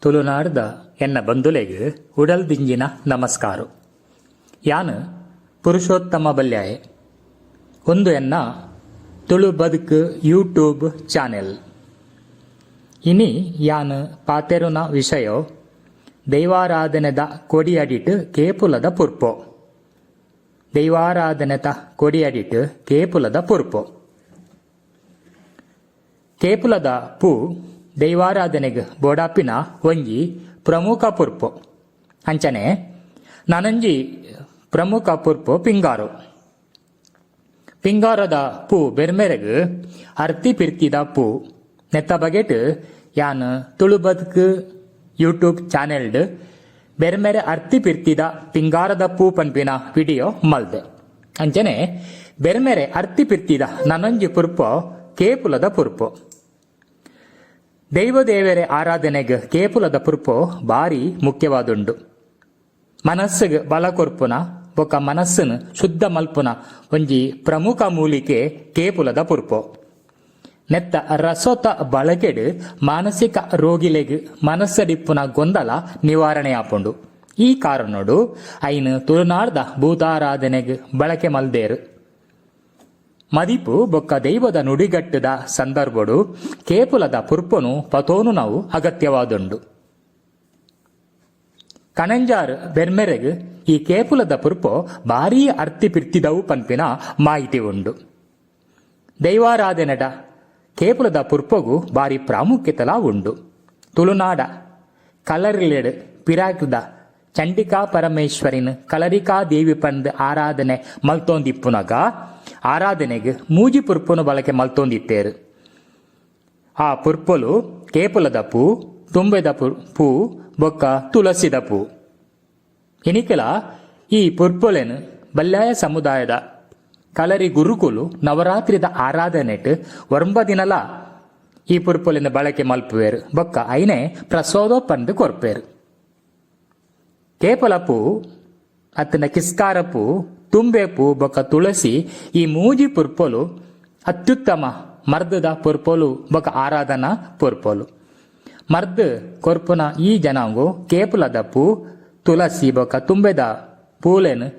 ತುಳುನಾಡ್ದ ಎನ್ನ ಬಂಧುಲೆಗ್ ಉಡಲ್ ದಿಂಜಿನ ನಮಸ್ಕಾರ. ಯಾನ್ ಪುರುಷೋತ್ತಮ ಬಲ್ಯಾಯ್. ಒಂದು ಎನ್ನ ತುಳು ಬದುಕು ಯೂಟ್ಯೂಬ್ ಚಾನೆಲ್. ಇನಿ ಯಾನ್ ಪಾತೆರುನ ವಿಷಯ ದೈವಾರಾಧನೆದ ಕೊಡಿಯಡಿಟ್ ಕೇಪುಲದ ಪುರ್ಪೋ. ದೈವಾರಾಧನೆತ ಕೊಡಿಯಡಿಟ್ ಕೇಪುಲದ ಪುರ್ಪೋ. ಕೇಪುಲದ ಪೂ ದೈವಾರಾಧನೆಗ್ ಬೋಡಾಪಿನ ಒಂಜಿ ಪ್ರಮುಖ ಪುರ್ಪು. ಅಂಚನೆ, ನನಂಜಿ ಪ್ರಮುಖ ಪುರ್ಪು ಪಿಂಗಾರು. ಪಿಂಗಾರದ ಪೂ ಬೆರ್ಮೆರೆಗ್ ಅರ್ತಿ ಪಿರ್ತಿದ ಪೂ. ನೆತ್ತ ಬಗೆಟ್ ಯಾನ್ ತುಳು ಬದುಕು ಯೂಟ್ಯೂಬ್ ಚಾನೆಲ್ಡ್ ಬೆರ್ಮೆರೆ ಅರ್ತಿ ಪಿರ್ತಿದ ಪಿಂಗಾರದ ಪೂ ಪನ್ಪಿನ ವಿಡಿಯೋ ಮಲ್ದೆ. ಅಂಚನೆ, ಬೆರ್ಮೆರೆ ಅರ್ತಿ ಪಿರ್ತಿದ ನನಂಜಿ ಪುರ್ಪು ಕೇಪುಲದ ಪುರ್ಪು. ದೈವದೇವರ ಆರಾಧನೆಗೆ ಕೇಪುಲದ ಪುರ್ಪು ಬಾರಿ ಮುಖ್ಯವಾದುಂಡು ಮನಸ್ಸಿಗೆ ಬಲ ಕೊರ್ಪುನ ಬೊಕ ಮನಸ್ಸನ್ನು ಶುದ್ಧ ಮಲ್ಪುನ ಒಂಜಿ ಪ್ರಮುಖ ಮೂಲಿಕೆ ಕೇಪುಲದ ಪುರ್ಪು. ನೆತ್ತ ರಸೋತ ಬಳಕೆಡು ಮಾನಸಿಕ ರೋಗಿಲೆಗೆ ಮನಸ್ಸಡಿಪ್ಪುನ ಗೊಂದಲ ನಿವಾರಣೆ ಆಪುಂಡು ಈ ಕಾರಣೋಡು ಐನು ತುಳುನಾಡ್ದ ಭೂತಾರಾಧನೆಗೆ ಬಳಕೆ ಮಲ್ದೇರು. ಮದಿಪು ಬೊಕ್ಕ ದೈವದ ನುಡಿಗಟ್ಟದ ಸಂದರ್ಭಡು ಕೇಪುಲದ ಪುರ್ಪನು ಪತೋನು ನಾವು ಅಗತ್ಯವಾದುಂಡು. ಕಣಂಜಾರ್ ಬೆರ್ಮೆರೆಗ್ ಈ ಕೇಪುಲದ ಪುರ್ಪು ಭಾರೀ ಅರ್ತಿ ಪಿರ್ತಿದವು ಪನ್ಪಿನ ಮಾಹಿತಿ ಉಂಡು. ದೈವಾರಾಧನೆಡ ಕೇಪುಲದ ಪುರ್ಪಗು ಭಾರಿ ಪ್ರಾಮುಖ್ಯತಲ ಉಂಡು. ತುಳುನಾಡ, ಕಲರ್ಲೆಡ್ ಪಿರಾಕ್ದ ಚಂಡಿಕಾ ಪರಮೇಶ್ವರಿನ್ ಕಲರಿಕಾ ದೇವಿ ಪಂದ್ ಆರಾಧನೆ ಮಲ್ತೊಂದಿಪ್ಪುನಗ ಆರಾಧನೆಗೆ ಮೂಜಿ ಪುರ್ಪುನು ಬಳಕೆ ಮಲ್ತೊಂದಿತ್ತೇರು ಆ ಪುರ್ಪೊಲು ಕೇಪುಲದ ಪೂ, ತುಂಬೆದ ಪು ಬೊಕ್ಕ ತುಳಸಿದ ಪೂ. ಇನಿಕಲ ಈ ಪುರ್ಪೊಲೆನು ಬಲ್ಯಾಯ ಸಮುದಾಯದ ಕಲರಿ ಗುರುಕುಲು ನವರಾತ್ರಿದ ಆರಾಧನೆಟ್ ಒರಂಬದಿನಲ ಈ ಪುರ್ಪುಲಿನ ಬಳಕೆ ಮಲ್ಪುವೆರು. ಬೊಕ್ಕ ಐನೆ ಪ್ರಸೋದೋ ಪಂದು ಕೊರ್ಪೇರು. ಕೇಪಲ ಪೂ ಅತ್ತನ ಕಿಸ್ಕಾರ ತುಂಬೆ ಪೂ ಬೊಕ ತುಳಸಿ, ಈ ಮೂಜಿ ಪುರ್ಪೊಲು, ಅತ್ಯುತ್ತಮ ಮರ್ದದ ಪುರ್ಪೊಲು, ಬೊಕ ಆರಾಧನಾ ಪುರ್ಪೊಲು. ಮರ್ದ್ ಕೊರ್ಪುನ ಈ ಜನಾಂಗು ಕೇಪುಲದ ಪೂ, ತುಳಸಿ ಬೊಕ ತುಂಬೆದ ಪೂಲೆನ್,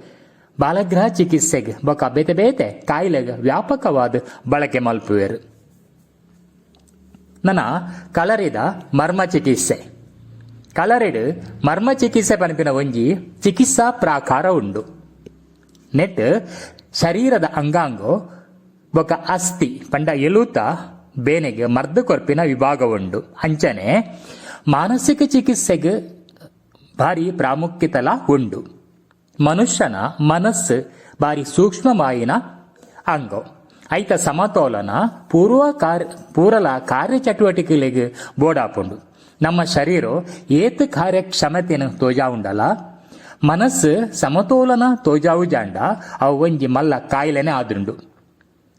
ಬಾಲಗ್ರಹ ಚಿಕಿತ್ಸೆಗೆ ಬೊಕ ಬೇತೆ ಬೇತೆ ಕಾಯಿಲೆಗೆ ವ್ಯಾಪಕವಾದ ಬಳಕೆ ಮಲ್ಪುವೆರು. ನನ ಕಲರಿದ ಮರ್ಮ ಚಿಕಿತ್ಸೆ. ಕಲರಿಡ್ ಮರ್ಮ ಚಿಕಿತ್ಸೆ ಪನ್ಪಿನ ಒಂಜಿ ಚಿಕಿತ್ಸಾ ಪ್ರಾಕಾರ ಉಂಡು. ನೆಟ್ ಶರೀರದ ಅಂಗಾಂಗ, ಬೊಕ ಅಸ್ಥಿ, ಪಂಡ ಎಲುತ, ಬೇನೆಗೆ ಮರ್ದಕೊರ್ಪಿನ ವಿಭಾಗ ಉಂಡು ಅಂಚನೆ, ಮಾನಸಿಕ ಚಿಕಿತ್ಸೆಗೆ ಭಾರಿ ಪ್ರಾಮುಖ್ಯತಲ ಉಂಡು. ಮನುಷ್ಯನ ಮನಸ್ಸು ಬಾರಿ ಸೂಕ್ಷ್ಮಮಾಯಿನ ಅಂಗ. ಐತ ಸಮತೋಲನ, ಪೂರ್ವ ಕಾರ್ಯ, ಪೂರಲ ಕಾರ್ಯಚಟುವಟಿಕೆಗಳಿಗೆ ಬೋಡಾಪುಂಡು. ನಮ್ಮ ಶರೀರ ಏತ್ ಕಾರ್ಯಕ್ಷಮತೆಯನ್ನು ತೋಜಾ ಉಂಡಲ ಮನಸ್ಸು ಸಮತೋಲನ ತೋಜಾವು ಜಾಂಡ, ಅವು ಒಂಜಿ ಮಲ್ಲ ಕಾಯಿಲೆನೆ ಆದುಂಡು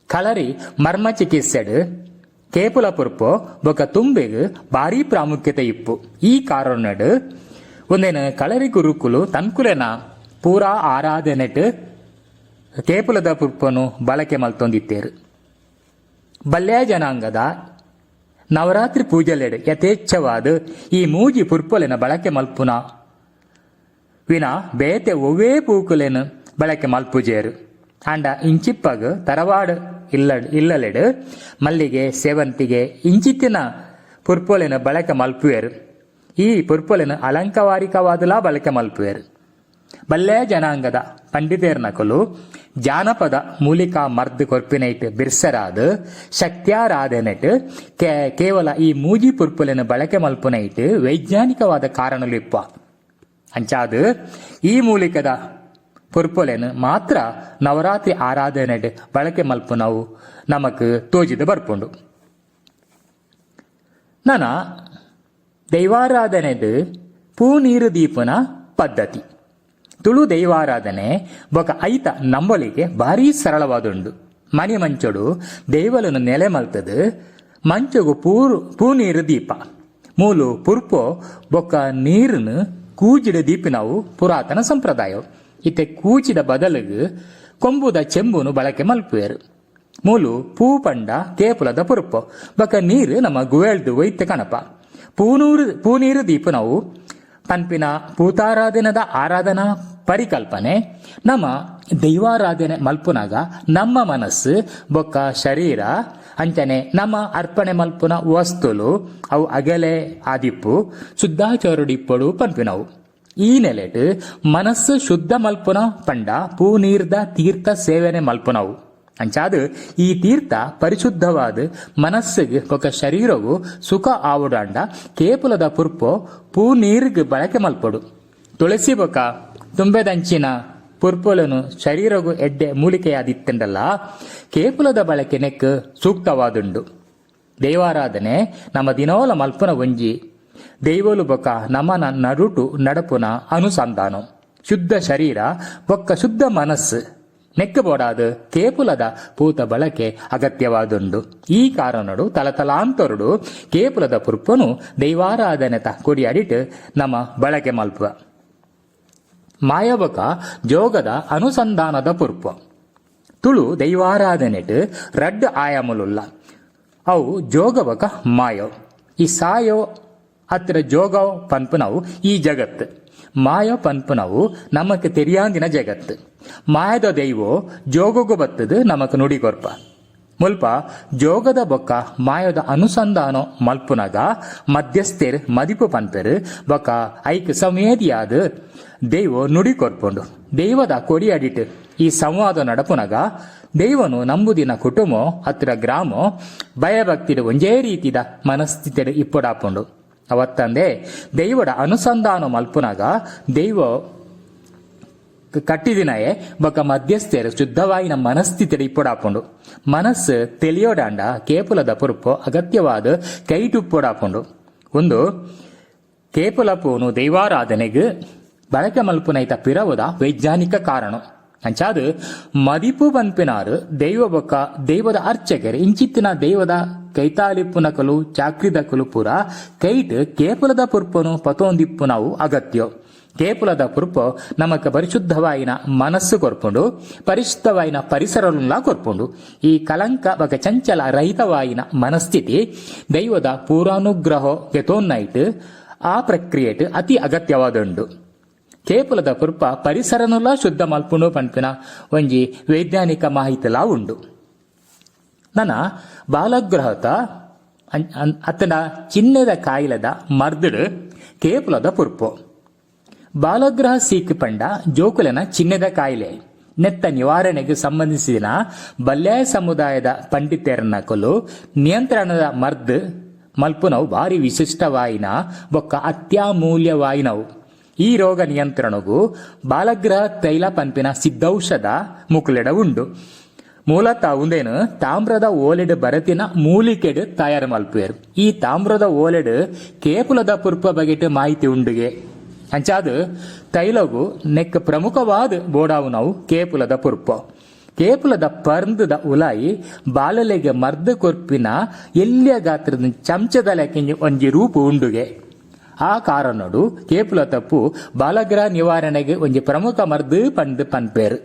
ಕಲರಿ ಮರ್ಮ ಚಿಕಿತ್ಸೆಡ್ ಕೇಪುಲ ಪುರ್ಪು, ಬೊಕ ತುಂಬೆಗ್ ಭಾರಿ ಪ್ರಾಮುಖ್ಯತೆ ಇಪ್ಪು. ಈ ಕಾರಣಡ್ ಒಂದೇನು ಕಳರಿ ಗುರುಕುಲು ತನ್ಕುಲೆನ ಪೂರಾ ಆರಾಧನೆಟ್ ಕೇಪುಲದ ಪುರ್ಪನು ಬಳಕೆ ಮಲ್ತೊಂದಿತ್ತೇರು. ಬಲ್ಯ ಜನಾಂಗದ ನವರಾತ್ರಿ ಪೂಜೆಲೆಡ್ ಯಥೇಚ್ಛವಾದ ಈ ಮೂಜಿ ಪುರ್ಪೊಲೆನ ಬಳಕೆ ಮಲ್ಪುನ ವಿನ ಬೇತೆ ಒವೇ ಪೂಕುಲೆನ್ ಬಳಕೆ ಮಲ್ಪುಜೇರು ಆಂಡ ಇಂಚಿಪ್ಪಗ್ ತರವಾಡ್ ಇಲ್ಲ ಇಲ್ಲಲೆಡ್ ಮಲ್ಲಿಗೆ, ಸೇವಂತಿಗೆ, ಇಂಚಿತ್ತಿನ ಪುರ್ಪೊಲೆನ ಬಳಕೆ ಮಲ್ಪುವೆರು ಈ ಪುರ್ಪೊಲೆನ ಅಲಂಕವಾರಿಕವಾದಲಾ ಬಳಕೆ ಮಲ್ಪುವೆರು ಬಲ್ಲೆ ಜನಾಂಗದ ಪಂಡಿತೇರ್ನಕಲು ಜಾನಪದ ಮೂಲಿಕಾ ಮರ್ದ್ ಕೊರ್ಪಿನೈಟ್ ಬಿರ್ಸರಾದ್ ಶಕ್ತ್ಯಾರಾಧನೆಟ್ ಕೇವಲ ಈ ಮೂಜಿ ಪುರ್ಪುಲೆನ ಬಳಕೆ ಮಲ್ಪುನೈಟ್ ವೈಜ್ಞಾನಿಕವಾದ ಕಾರಣಲಿಪ್ಪ. ಅಂಚಾದ್ ಈ ಮೂಲಿಕದ ಪುರ್ಪೊಲೆನ್ ಮಾತ್ರ ನವರಾತ್ರಿ ಆರಾಧನೆಡ್ ಬಳಕೆ ಮಲ್ಪುನವು. ನಮಕ್ ತೋಜಿದ ಬರ್ಪುಂಡು. ನನ ದೈವಾರಾಧನೆಡ್ ಪೂ ನೀರು ದೀಪನ ಪದ್ಧತಿ. ತುಳು ದೈವಾರಾಧನೆ ಬೊಕ ಐತ ನಂಬಲಿಗೆ ಭಾರಿ ಸರಳವಾದುಂಡು. ಮನೆ ಮಂಚಡು ದೇವಲನ್ನು ನೆಲೆ ಮಲ್ತದು ಮಂಚಗು ಪೂರು ಪೂ ನೀರು ದೀಪ. ಮೂಲು ಪುರ್ಪೋ ಬೊಕ್ಕ ನೀರನ್ನು ಕೂಜಿಡ ದೀಪಿನವು ಪುರಾತನ ಸಂಪ್ರದಾಯ. ಇತ್ತೆ ಕೂಚಿದ ಬದಲಿಗೆ ಕೊಂಬುದ ಚೆಂಬುನು ಬಳಕೆ ಮಲ್ಪುವೆರು. ಮೂಲು ಪೂ ಪಂಡ ಕೇಪುಲದ ಪುರುಪು, ಬಕ ನೀರು ನಮ್ಮ ಗುವೇಳ್ದು ವೈತ್ಯ ಕಣಪ. ಪೂನೂರು ಪೂನೀರು ದೀಪನವು ಪನ್ಪಿನ ಪೂತಾರಾಧನದ ಆರಾಧನಾ ಪರಿಕಲ್ಪನೆ, ನಮ್ಮ ದೈವಾರಾಧನೆ ಮಲ್ಪುನಾಗ ನಮ್ಮ ಮನಸ್ಸು ಬೊಕ್ಕ ಶರೀರ ಅಂಚನೆ ನಮ್ಮ ಅರ್ಪಣೆ ಮಲ್ಪುನ ವಸ್ತುಲು, ಅವು ಅಗಲೆ ಆದಿಪ್ಪು, ಶುದ್ಧಾಚಾರುಡಿಪ್ಪಳು ಪಂಪಿನವು ಈ ನೆಲೆಟ್ ಮನಸ್ಸು ಶುದ್ಧ ಮಲ್ಪುನ ಪಂಡ ಪೂನೀರ್ದ ತೀರ್ಥ ಸೇವನೆ ಮಲ್ಪುನವು. ಅಂಚಾದ ಈ ತೀರ್ಥ ಪರಿಶುದ್ಧವಾದ ಮನಸ್ಸಿಗೆ ಒಕ ಶರೀರವು ಸುಖ ಆವುಡಾಂಡ, ಕೇಪುಲದ ಪುರ್ಪೋ ಪೂ ನೀರ್ಗ್ ಬಳಕೆ ಮಲ್ಪಡು. ತುಳಸಿ ಬೊಕ, ತುಂಬೆದಂಚಿನ ಪುರ್ಪೊలను ಶರೀರಗು ಎಡ್ಡೆ ಮೂಲಿಕೆಯಾದಿತ್ತೆಂಡಲ್ಲ ಕೇಪುಲದ ಬಳಕೆ ನೆಕ್ಕು ಸೂಕ್ತವಾದುಂಡು. ದೈವಾರಾಧನೆ ನಮ್ಮ ದಿನೋಲ ಮಲ್ಪುನ ಒಂಜಿ ದೈವಲು ಬೊಕ್ಕ ನಮನ ನರುಟು ನಡಪುನ ಅನುಸಂಧಾನ. ಶುದ್ಧ ಶರೀರ, ಬೊಕ್ಕ ಶುದ್ಧ ಮನಸ್ಸು ನೆಕ್ಕಬೋಡಾದ ಕೇಪುಲದ ಪೂತ ಬಳಕೆ ಅಗತ್ಯವಾದುಂಡು. ಈ ಕಾರಣಡು ತಲತಲಾಂತರುಡು ಕೇಪುಲದ ಪುರ್ಪನು ದೈವಾರಾಧನೆತ ಅಡಿಟ್ ನಮ್ಮ ಬಳಕೆ ಮಲ್ಪುವ. ಮಾಯವಕ ಜೋಗದ ಅನುಸಂಧಾನದ ಪುರ್ಪ. ತುಳು ದೈವಾರಾಧನೆಟ್ ರಡ್ಡ್ ಆಯಾಮಲುಲ್ಲ. ಅವು ಜೋಗವಕ ಮಾಯೋ. ಈ ಸಾಯೋ ಅತ್ರ ಜೋಗ ಪನ್ಪುನವು ಈ ಜಗತ್. ಮಾಯ ಪನ್ಪುನವು ನಮಕ್ ತೆರಿಯಾಂದಿನ ಜಗತ್. ಮಾಯದ ದೈವೋ ಜೋಗಗು ಬತ್ತದು ನಮಕ್ ನುಡಿಗೊರ್ಪ. ಮುಲ್ಪ ಜೋಗದ ಬೊಕ್ಕ ಮಾಯದ ಅನುಸಂಧಾನ ಮಲ್ಪುನಗ, ಮಧ್ಯಸ್ಥೆರ್ ಮದಿಪು ಪನ್ಪೆರ್, ಬೊಕ್ಕ ಐಕ್ ಸಮೇದಿಯಾದ ದೈವ ನುಡಿ ಕೊರ್ಪುಂಡು. ದೈವದ ಕೊಡಿ ಅಡಿಟ್ ಈ ಸಂವಾದ ನಡಪುನಗ, ದೈವನು ನಂಬುದಿನ ಕುಟುಂಬ ಹತ್ತಿರ ಗ್ರಾಮ ಭಯಭಕ್ತಿಡು ಒಂದೇ ರೀತಿದ ಮನಸ್ಥಿತಿಡು ಇಪ್ಪುಡಾಪುಂಡು. ಅವತ್ತಂದೆ ದೈವಡ ಅನುಸಂಧಾನ ಮಲ್ಪುನಗ, ದೈವ ಕಟ್ಟಿದಿನಯೇ, ಬೊಕ ಶುದ್ಧವಾಗಿ ನಮ್ಮ ಮನಸ್ಥಿತಿಯಲ್ಲಿ ಇಪ್ಪುಡಾಪುಂಡು ಮನಸ್ಸು ತಿಳಿಯೋಡಾಂಡ ಕೇಪುಲದ ಪುರುಪು ಅಗತ್ಯವಾದ ಕೈಟುಪ್ಪೊಡಾಪುಂಡು ಒಂದು ಕೇಪುಲ ಪೂನು ದೈವಾರಾಧನೆಗೆ ಬಳಕೆ ಮಲ್ಪುನೈತ ಪಿರವುದ ವೈಜ್ಞಾನಿಕ ಕಾರಣ. ಅಂಚಾದ, ಮದಿಪು ಬಂಪಿನಾರು ದೈವ ಬೊಕ್ಕ ದೈವದ ಅರ್ಚಕರು ಇಂಚಿತ್ತಿನ ದೈವದ ಕೈತಾಲಿಪ್ಪುನಕಲು ಚಾಕ್ರಿದಕಲು ಪುರ ಕೈಟ್ ಕೇಪುಲದ ಪುರ್ಪನು ಪತೋಂದಿಪ್ಪುನವು ಅಗತ್ಯ. ಕೇಪುಲದ ಪುರ್ಪು ನಮಕ್ ಪರಿಶುದ್ಧವಾಯಿನ ಮನಸ್ಸು ಕೊರ್ಪುಂಡು, ಪರಿಶುದ್ಧವಾಯಿನ ಪರಿಸರಲುಲ್ಲ ಕೊರ್ಪುಂಡು. ಈ ಕಲಂಕ ಬಗ ಚಂಚಲ ರಹಿತವಾಯಿನ ಮನಸ್ಥಿತಿ ದೈವದ ಪೂರಾನುಗ್ರಹ ಗೆತೋನ್ನೈಟ್ ಆ ಪ್ರಕ್ರಿಯೆಟ್ ಅತಿ ಅಗತ್ಯವಾದುಂಡು ಕೇಪುಲದ ಪುರ್ಪ ಪರಿಸರನುಲ್ಲ ಶುದ್ಧ ಮಲ್ಪುಂಡು ಪಂಪಿನ ಒಂಜಿ ವೈಜ್ಞಾನಿಕ ಮಾಹಿತಿಲ ಉಂಡು. ನನ್ನ ಬಾಲಗ್ರಹತ ಅತ್ತನ ಚಿನ್ನದ ಕಾಯಿಲದ ಮರ್ದಡು ಕೇಪುಲದ ಪುರ್ಪು ಬಾಲಗ್ರಹ ಸೀಕ್ ಪಂಡ ಜೋಕುಲನ ಚಿನ್ನದ ಕಾಯಿಲೆ. ನೆತ್ತ ನಿವಾರಣೆಗೆ ಸಂಬಂಧಿಸಿದ ಬಲ್ಯಾಯ ಸಮುದಾಯದ ಪಂಡಿತರನ್ನ ಕೊಲು ನಿಯಂತ್ರಣದ ಮರ್ದ್ ಮಲ್ಪುನವು ಭಾರಿ ವಿಶಿಷ್ಟವಾಯಿನ ಬೊಕ್ಕ ಅತ್ಯಮೂಲ್ಯವಾಯಿನವು ಈ ರೋಗ ನಿಯಂತ್ರಣಗೂ ಬಾಲಗ್ರಹ ತೈಲ ಪಂಪಿನ ಸಿದ್ಧೌಷಧ ಮುಕುಲೆಡ ಉಂಡು. ಮೂಲತಃ ಉಂದೇನು ತಾಮ್ರದ ಓಲೆಡ್ ಬರತಿನ ಮೂಲಿಕೆಡ್ ತಯಾರು ಮಲ್ಪುವೆರು. ಈ ತಾಮ್ರದ ಓಲೆಡ್ ಕೇಪುಲದ ಪುರ್ಪ ಬಗೆಟ್ ಮಾಹಿತಿ ಉಂಡುಗೆ. ಅಂಚಾದು ತೈಲಗು, ನೆಕ್ಕ ಪ್ರಮುಖವಾದ ಬೋಡಾವು ನಾವು ಕೇಪುಲದ ಪುರ್ಪ. ಕೇಪುಲದ ಪರ್ಂದದ ಉಲಾಯಿ, ಬಾಲಲೆಗೆ ಮರ್ದ ಕೊರ್ಪಿನ ಎಲ್ಲಿಯ ಗಾತ್ರದ ಚಮಚದ ಲೆಕ್ಕಿಂಜ ಒಂಜಿ ರೂಪು ಉಂಡುಗೆ. ಆ ಕಾರಣಡು ಕೇಪುಲ ತಪ್ಪು ಬಾಲಗ್ರಹ ನಿವಾರಣೆಗೆ ಒಂಜಿ ಪ್ರಮುಖ ಮರ್ದು ಪಂದ್ ಪನ್ಪೇರು.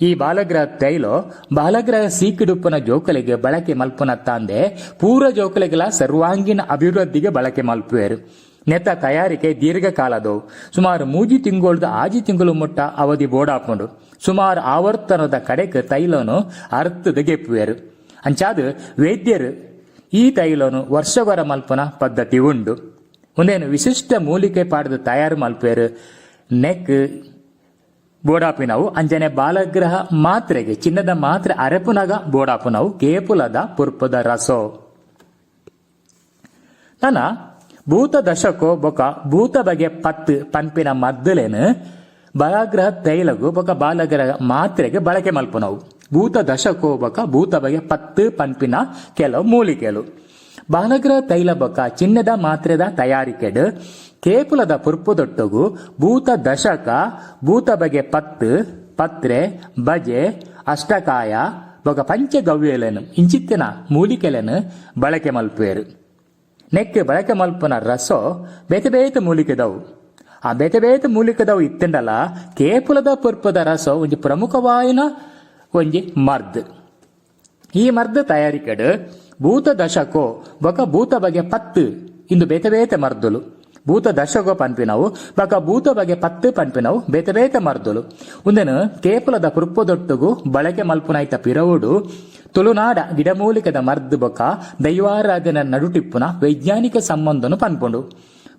ಈ ಬಾಲಗ್ರಹ ತೈಲ ಬಾಲಗ್ರಹ ಸೀಕಿಡುಪ್ಪನ ಜೋಕಲಿಗೆ ಬಳಕೆ ಮಲ್ಪುನ ತಾಂದೆ ಪೂರ ಜೋಕಲಿಗಳ ಸರ್ವಾಂಗೀಣ ಅಭಿವೃದ್ಧಿಗೆ ಬಳಕೆ ಮಲ್ಪುವೆರು. ನೆತ್ತ ತಯಾರಿಕೆ ದೀರ್ಘಕಾಲದು ಸುಮಾರು ಮೂಜಿ ತಿಂಗಳದ ಆಜಿ ತಿಂಗಳು ಮುಟ್ಟ ಅವಧಿ ಬೋಡಾಪುಂಡು ಸುಮಾರು ಆವರ್ತನದ ಕಡೆಗೆ ತೈಲನು ಅರ್ಥದ ಗೆಪ್ಪುವೆರು. ಅಂಚಾದ ವೈದ್ಯರು ಈ ತೈಲನು ವರ್ಷಗೊರ ಮಲ್ಪನ ಪದ್ಧತಿ ಉಂಡು. ಒಂದೇನು ವಿಶಿಷ್ಟ ಮೂಲಿಕೆ ಪಾಡದ ತಯಾರು ಮಲ್ಪೇರು. ನೆಕ್ ಬೋಡಾಪಿನವು ಅಂಜನೆ ಬಾಲಗ್ರಹ ಮಾತ್ರೆಗೆ ಚಿನ್ನದ ಮಾತ್ರೆ ಅರೆಪುನಗ ಬೋಡಾಪುನವು ಕೇಪುಲದ ಪುರ್ಪದ ರಸೋ. ತನ ಭೂತ ದಶಕೋ ಬೊಕ ಭೂತ ಬಗೆ பத்து ಪನ್ಪಿನ ಮದ್ದಲೇನು, ಬಲಗ್ರಹ ತೈಲಗು ಬೊಕ ಬಾಲಗ್ರಹ ಮಾತ್ರೆಗೆ ಬಳಕೆ ಮಲ್ಪನವು. ಭೂತ ದಶಕೋ ಬೊಕ ಭೂತ ಬಗೆ ಪತ್ತು ಪಂಪಿನ ಕೆಲವು ಮೂಲಿಕೆಲು. ಬಾಲಗ್ರಹ ತೈಲ ಬೊಕ ಚಿನ್ನದ ಮಾತ್ರೆದ ತಯಾರಿಕೆಡ್, ಕೇಪುಲದ ಪುರ್ಪುದೊಟ್ಟುಗು ಭೂತ ದಶಕ ಭೂತ ಬಗೆ ಪತ್ತು ಪತ್ರೆ ಬಜೆ ಅಷ್ಟಕಾಯ ಬೊಕ ಪಂಚಗವ್ಯಲೆನು, ಇಂಚಿತ್ತಿನ ಮೂಲಿಕೆಲೇನು ಬಳಕೆ ಮಲ್ಪೇರು ನೆಕ್ ಬಳಕೆ ಮಲ್ಪನ ರಸೋ ಬೇತೆ ಬೇತೆ ಮೂಲಿಕೆದವು. ಆ ಬೇತೆ ಬೇತೆ ಮೂಲಿಕೆದವು ಇತ್ತಂಡಲ ಕೇಪುಲದ ಪುರ್ಪದ ರಸ ಒಂಜಿ ಪ್ರಮುಖವಾಯಿನ ಒಂಜಿ ಮರ್ದ್. ಈ ಮರ್ದ್ ತಯಾರಿಕೆಡ್ ಭೂತ ದಶಕೋ ಬೊಕ ಭೂತ ಬಗೆ ಪತ್ತು ಇಂದು ಬೇತೆ ಬೇತೆ ಮರ್ದುಲು. ಭೂತ ದಶಕೋ ಪನ್ಪಿನವು ಬಕ ಭೂತ ಬಗೆ ಪತ್ತು ಪನ್ಪಿನವು ಬೇತೆ ಬೇತೆ ಮರ್ದುಲು. ಉಂದೆನು ಕೇಪುಲದ ಪುರ್ಪದೊಟ್ಟುಗು ಬಳಕೆ ಮಲ್ಪುನಾಯ್ತ ಪಿರವುಡು ತುಳುನಾಡ ಗಿಡಮೂಲಿಕದ ಮರ್ದು ಬೊಕ ದೈವಾರಾಧನ ನಡುಟಿಪ್ಪುನ ವೈಜ್ಞಾನಿಕ ಸಂಬಂಧನು ಪನ್ಪುಂಡು.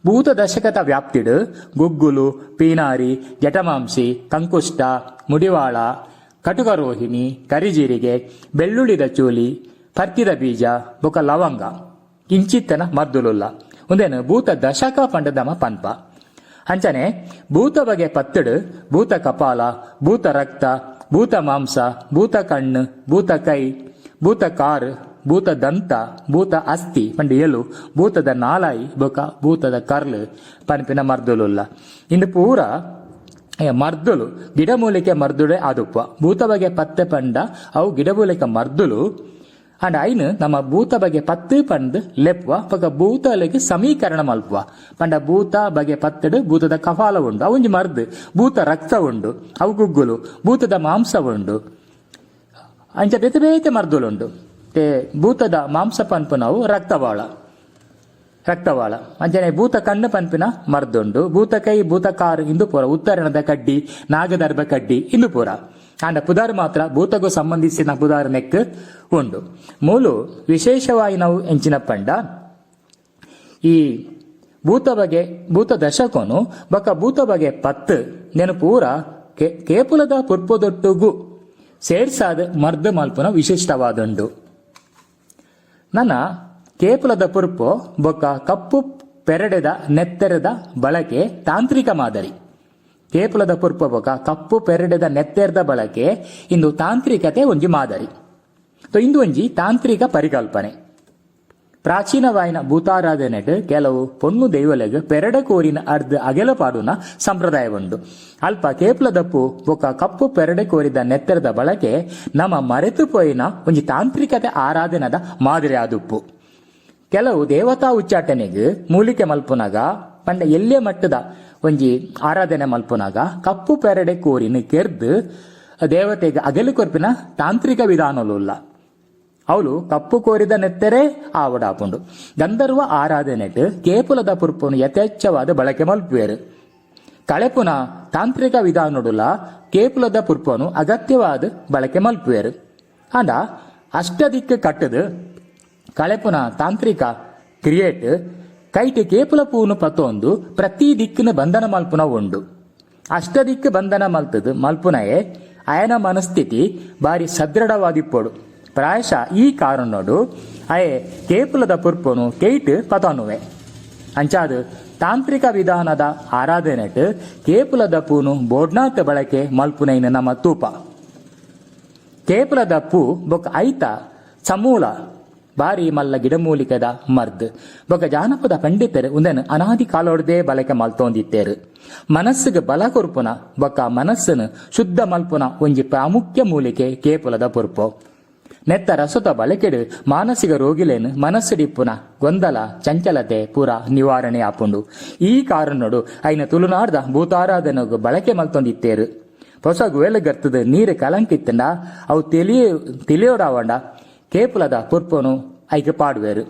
ಭೂತ ದಶಕದ ವ್ಯಾಪ್ತಿಡು ಗುಗ್ಗುಲು, ಪೀನಾರಿ ಜಟಮಾಂಸಿ ಕಂಕುಷ್ಟ, ಮುಡಿವಾಳ, ಕಟುಕರೋಹಿಣಿ, ಕರಿಜೀರಿಗೆ, ಬೆಳ್ಳುಳ್ಳಿದ ಚೂಲಿ, ಪರ್ತಿದ ಬೀಜ ಬೊಕ ಲವಂಗ. ಕಿಂಚಿತ್ತನ ಮದ್ದುಲುಲ್ಲ ಒಂದೇನು ಭೂತ ದಶಕ ಪಂಡದಮ ಪನ್ಪ. ಅಂಚನೆ ಭೂತ ಬಗೆ ಪತ್ತಡು ಭೂತ ಕಪಾಲ, ಭೂತ ರಕ್ತ ಭೂತ ಮಾಂಸ, ಭೂತ ಕಣ್ಣು, ಭೂತ ಕೈ, ಭೂತ ಕಾರ್, ಭೂತ ದಂತ, ಭೂತ ಅಸ್ಥಿ, ಪಂಡ ಎಲು, ಭೂತದ ನಾಲಾಯಿ, ಬೊಕ, ಭೂತದ ಕರ್ಲ್, ಪನ್ಪಿನ ಮರ್ದುಲುಲ್ಲ. ಇಂದು ಪೂರ ಮರ್ದುಲು, ಗಿಡಮೂಲಿಕೆ ಮರ್ದುಡೆ ಆದುಪ್ಪ. ಭೂತ ಬಗೆ ಪತ್ತೆ ಪಂಡ, ಅವು ಗಿಡಮೂಲಿಕೆ ಮರ್ದುಲು ಅಂಡ್ ಐನ್ ನಮ್ಮ ಭೂತ ಬಗೆ ಪತ್ತು ಪಂಡ್ ಲೆಪ್ವ ಪಗ ಭೂತಲೆಗೆ ಸಮೀಕರಣ ಮಲ್ಪುವ ಪಂಡ ಭೂತ ಬಗೆ ಪತ್ತಡು ಭೂತದ ಕಫಾಲ ಉಂಡು ಅವಂಜಿ ಮರ್ದು ಭೂತ ರಕ್ತ ಉಂಡು ಅವು ಗುಗ್ಗುಲು ಭೂತದ ಮಾಂಸ ಉಂಡು ಅಂಚ ಬೇತೆ ಬೇತೆ ಮರ್ದುಲುಂಡು ತೇ ಭೂತದ ಮಾಂಸ ಪನ್ಪುನವು ರಕ್ತವಾಳ ರಕ್ತವಾಳ ಅಂಚನೆ ಭೂತ ಕಣ್ಣು ಪನ್ಪಿನ ಮರ್ದುಂಡು ಭೂತ ಕೈ ಭೂತ ಕಾರು ಇಂದು ಪೂರ ಉತ್ತರಣದ ಕಡ್ಡಿ ನಾಗದರ್ಭ ಕಡ್ಡಿ ಇಂದು ಪೂರ ಆಂಡ ಪುದಾರ್ ಮಾತ್ರ ಭೂತಗೂ ಸಂಬಂಧಿಸಿದ ಪುದಾರ್ ನೆಕ್ ಉಂಡು. ಮೂಲು ವಿಶೇಷವಾಗಿ ನಾವು ಎಂಚಿನ ಪಂಡ, ಈ ಭೂತ ಬಗೆ ಭೂತ ದಶಕನು, ಬಕ ಭೂತ ಬಗೆ ಪತ್ ನೆನು ಪೂರ ಕೆ- ಕೇಪುಲದ ಪುರ್ಪದೊಟ್ಟುಗು ಸೇರ್ಸಾದ ಮರ್ದ ಮಲ್ಪುನ ವಿಶಿಷ್ಟವಾದಂಡು ನನ್ನ ಕೇಪುಲದ ಪುರ್ಪು ಬೊಕ್ಕ ಕಪ್ಪು ಪೆರಡೆದ ನೆತ್ತರದ ಬಳಕೆ ತಾಂತ್ರಿಕ ಮಾದರಿ. ಕೇಪುಲದ ಪುರ್ಪಭೋಗ ಕಪ್ಪು ಪೆರಡೆದ ನೆತ್ತೆರ್ದ ಬಳಕೆ, ಇಂದು ತಾಂತ್ರಿಕತೆ ಒಂಜಿ ಮಾದರಿ. ಇಂದು ಒಂಜಿ ತಾಂತ್ರಿಕ ಪರಿಕಲ್ಪನೆ. ಪ್ರಾಚೀನವಾಯಿನ ಭೂತಾರಾಧನೆಡ್ ಕೆಲವು ಪೊನ್ನು ದೈವಲೆಗ್ ಪೆರಡ ಕೋರಿನ ಅರ್ಧ ಅಗೆಲ ಪಾಡುನ ಸಂಪ್ರದಾಯ ಉಂಡು ಅಲ್ಪ ಕೇಪ್ಲದಪ್ಪು ಬೊಕ ಕಪ್ಪು ಪೆರಡೆ ಕೋರಿದ ನೆತ್ತರದ ಬಳಕೆ, ನಮ್ಮ ಮರೆತು ಪೋಯಿನ ಒಂಜಿ ತಾಂತ್ರಿಕತೆ ಆರಾಧನದ ಮಾದರಿ ಆದುಪ್ಪು ಕೆಲವು ದೇವತಾ ಉಚ್ಚಾಟನೆಗೆ, ಮೂಲಿಕೆ ಮಲ್ಪುನಗ, ಪಂಡ ಎಲ್ಲೇ ಮಟ್ಟದ ಒಂಜಿ ಆರಾಧನೆ ಮಲ್ಪುನಾಗ ಕಪ್ಪು ಪೆರಡೆ ಕೋರಿನ ಕೆರ್ದು ದೇವತೆಗೆ ಅಗಲು ಕೊರ್ಪಿನ ತಾಂತ್ರಿಕ ವಿಧಾನಲುಲ್ಲ. ಅವಳು ಕಪ್ಪು ಕೋರಿದ ನೆತ್ತರೆ ಆವಡಾಪುಂಡು. ಗಂಧರ್ವ ಆರಾಧನೆಟ್ ಕೇಪುಲದ ಪುರ್ಪುನು ಯಥೇಚ್ಛವಾದ ಬಳಕೆ ಮಲ್ಪುವೆರು. ಕಳೆಪುನ ತಾಂತ್ರಿಕ ವಿಧಾನಡುಲ ಕೇಪುಲದ ಪುರ್ಪನು ಅಗತ್ಯವಾದ ಬಳಕೆ ಮಲ್ಪುವೆರು. ಅಂಡ ಅಷ್ಟದಿಕ್ಕು ಕಟ್ಟದು ಕಳೆಪುನ ತಾಂತ್ರಿಕ ಕ್ರಿಯೇಟ್ ಕೈಟ್ ಕೇಪುಲ ಪೂನು ಪತೊಂದು ಪ್ರತಿ ದಿಕ್ಕಿನ ಬಂಧನ ಮಲ್ಪುನ ಉಂಡು. ಅಷ್ಟದಿಕ್ಕು ಬಂಧನ ಮಲ್ತದು, ಮಲ್ಪುನಯೇ, ಅಯನ ಮನಸ್ಥಿತಿ ಬಾರಿ ಸದೃಢವಾದಿಪ್ಪೊಡು ಪ್ರಾಯಶ ಈ ಕಾರಣಡು ಅಯೆ ಕೇಪುಲದ ಪುರ್ಪುನು ಕೇಟ್ ಪತನುವೆ. ಅಂಚಾದು ತಾಂತ್ರಿಕ ವಿಧಾನದ ಆರಾಧನೆಟ್ ಕೇಪುಲದ ಪೂನು ಬೋಡ್ನಾತ್ ಬಳಕೆ ಮಲ್ಪುನೈನ ನಮ್ಮ ತೂಪ. ಕೇಪುಲದ ಪೂ ಬೊಕ್ ಐತ ಸಮೂಲ ಬಾರಿ ಮಲ್ಲ ಗಿಡಮೂಲಿಕದ ಮರ್ದ್. ಬೊಕ ಜಾನಪದ ಪಂಡಿತರು ಉಂದೆನ್ ಅನಾದಿ ಕಾಲೋಡ್ದೇ ಬಳಕೆ ಮಲ್ತೊಂದಿತ್ತೇರು. ಮನಸ್ಸಿಗೆ ಬಲ ಕೊರ್ಪುನ, ಬೊಕ ಮನಸ್ಸನ್ನು ಶುದ್ಧ ಮಲ್ಪುನ ಒಂಜಿ ಪ್ರಾಮುಖ್ಯ ಮೂಲಿಕೆ ಕೇಪುಲದ ಪುರ್ಪು. ನೆತ್ತ ರಸದ ಬಳಕೆಡು ಮಾನಸಿಕ ರೋಗಿಲೇನು ಮನಸ್ಸಿಡಿಪ್ಪುನ ಗೊಂದಲ, ಚಂಚಲತೆ ಪೂರ ನಿವಾರಣೆ ಆಪುಂಡು. ಈ ಕಾರಣಡು ಐನ ತುಳುನಾಡ್ದ ಭೂತಾರಾಧನೆಗೂ ಬಳಕೆ ಮಲ್ತೊಂದಿತ್ತೇರು. ಹೊಸ ಗುವೆಲಗರ್ತದ ನೀರು ಕಲಂಕಿತ್ತಂಡ, ಅವು ತಿಳಿಯ ತಿಳಿಯೋಡಾವಂಡ ಕೇಪುಲದ ಪುರ್ಪನು ಐಕೆ ಪಾಡುವೆರು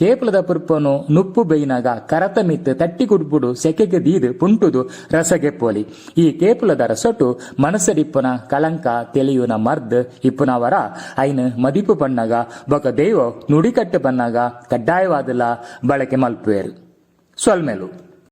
ಕೇಪುಲದ ಪುರ್ಪನು ನುಪ್ಪು ಬೇಯಿನಾಗ ಕರತ ಮಿತ್ತು ತಟ್ಟಿ ಕುಡ್ಬುಡು ಸೆಕೆಗೆ ದೀದು ಪುಂಟುದು ರಸಗೆ ಪೋಲಿ. ಈ ಕೇಪುಲದ ರಸೊಟ್ಟು ಮನಸ್ಸರಿಪ್ಪನ ಕಳಂಕ ತೆಲಿಯುನ ಮರ್ದ್ ಇಪ್ಪುನವರ ಐನ್ ಮದಿಪು ಬಣ್ಣಗ ಬೊಕ ದೈವ ನುಡಿಕಟ್ಟು ಬಣ್ಣಗ ಕಡ್ಡಾಯವಾದಲ ಬಳಕೆ ಮಲ್ಪುವೆರು. ಸೊಲ್ಮೆಲು.